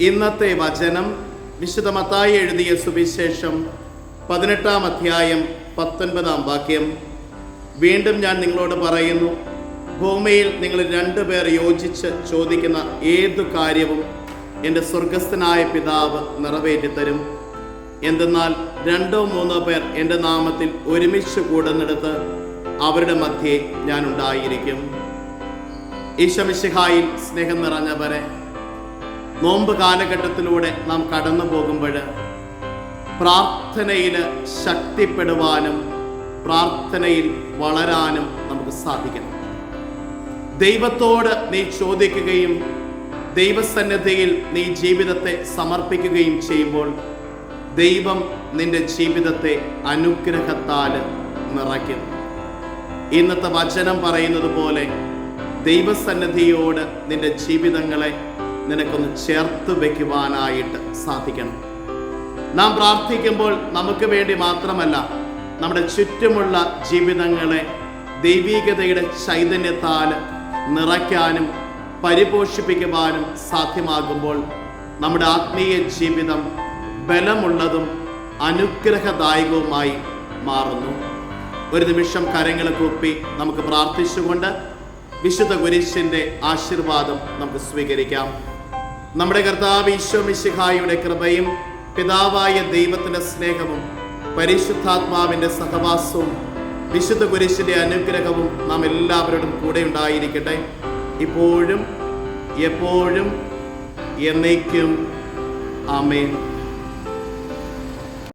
ഇന്നത്തെ വചനം വിശുദ്ധ മത്തായി എഴുതിയ സുവിശേഷം പതിനെട്ടാം അധ്യായം പത്തൊൻപതാം വാക്യം. വീണ്ടും ഞാൻ നിങ്ങളോട് പറയുന്നു ഭൂമിയിൽ നിങ്ങൾ രണ്ടുപേർ യോജിച്ച് ചോദിക്കുന്ന ഏതു കാര്യവും എന്റെ സ്വർഗസ്ഥനായ പിതാവ് നിറവേറ്റി തരും എന്തെന്നാൽ രണ്ടോ മൂന്നോ പേർ എന്റെ നാമത്തിൽ ഒരുമിച്ച് കൂടുന്നിടത്ത് അവരുടെ മധ്യേ ഞാൻ ഉണ്ടായിരിക്കും. ഈശമിശിഹായിൽ സ്നേഹം നിറഞ്ഞവരെ നോമ്പ് കാലഘട്ടത്തിലൂടെ നാം കടന്നു പോകുമ്പോൾ പ്രാർത്ഥനയിൽ ശക്തിപ്പെടുവാനും പ്രാർത്ഥനയിൽ വളരാനും നമുക്ക് സാധിക്കണം. ദൈവത്തോട് നീ ചോദിക്കുകയും ദൈവസന്നദ്ധയിൽ നീ ജീവിതത്തെ സമർപ്പിക്കുകയും ചെയ്യുമ്പോൾ ദൈവം നിന്റെ ജീവിതത്തെ അനുഗ്രഹത്താൽ നിറയ്ക്കും ഇന്നത്തെ വചനം പറയുന്നത് പോലെ ദൈവസന്നദ്ധിയോട് നിന്റെ ജീവിതങ്ങളെ നിനക്കൊന്ന് ചേർത്ത് വയ്ക്കുവാനായിട്ട് സാധിക്കണം. നാം പ്രാർത്ഥിക്കുമ്പോൾ നമുക്ക് വേണ്ടി മാത്രമല്ല നമ്മുടെ ചുറ്റുമുള്ള ജീവിതങ്ങളെ ദൈവീകതയുടെ ചൈതന്യത്താൽ നിറയ്ക്കാനും പരിപോഷിപ്പിക്കുവാനും സാധ്യമാകുമ്പോൾ നമ്മുടെ ആത്മീയ ജീവിതം ബലമുള്ളതും അനുഗ്രഹദായകവുമായി മാറുന്നു. ഒരു നിമിഷം കരങ്ങൾ കൂപ്പി നമുക്ക് പ്രാർത്ഥിച്ചുകൊണ്ട് വിശുദ്ധ കുരിശിന്റെ ആശീർവാദം നമുക്ക് സ്വീകരിക്കാം. നമ്മുടെ കർത്താവ് ഈശോ മിശിഹായുടെ കൃപയും പിതാവായ ദൈവത്തിന്റെ സ്നേഹവും പരിശുദ്ധാത്മാവിന്റെ സഹവാസവും വിശുദ്ധ കുരിശിന്റെ അനുഗ്രഹവും നാം എല്ലാവരോടും കൂടെ ഉണ്ടായിരിക്കട്ടെ. ഇപ്പോഴും എപ്പോഴും എന്നേക്കും. ആമേൻ.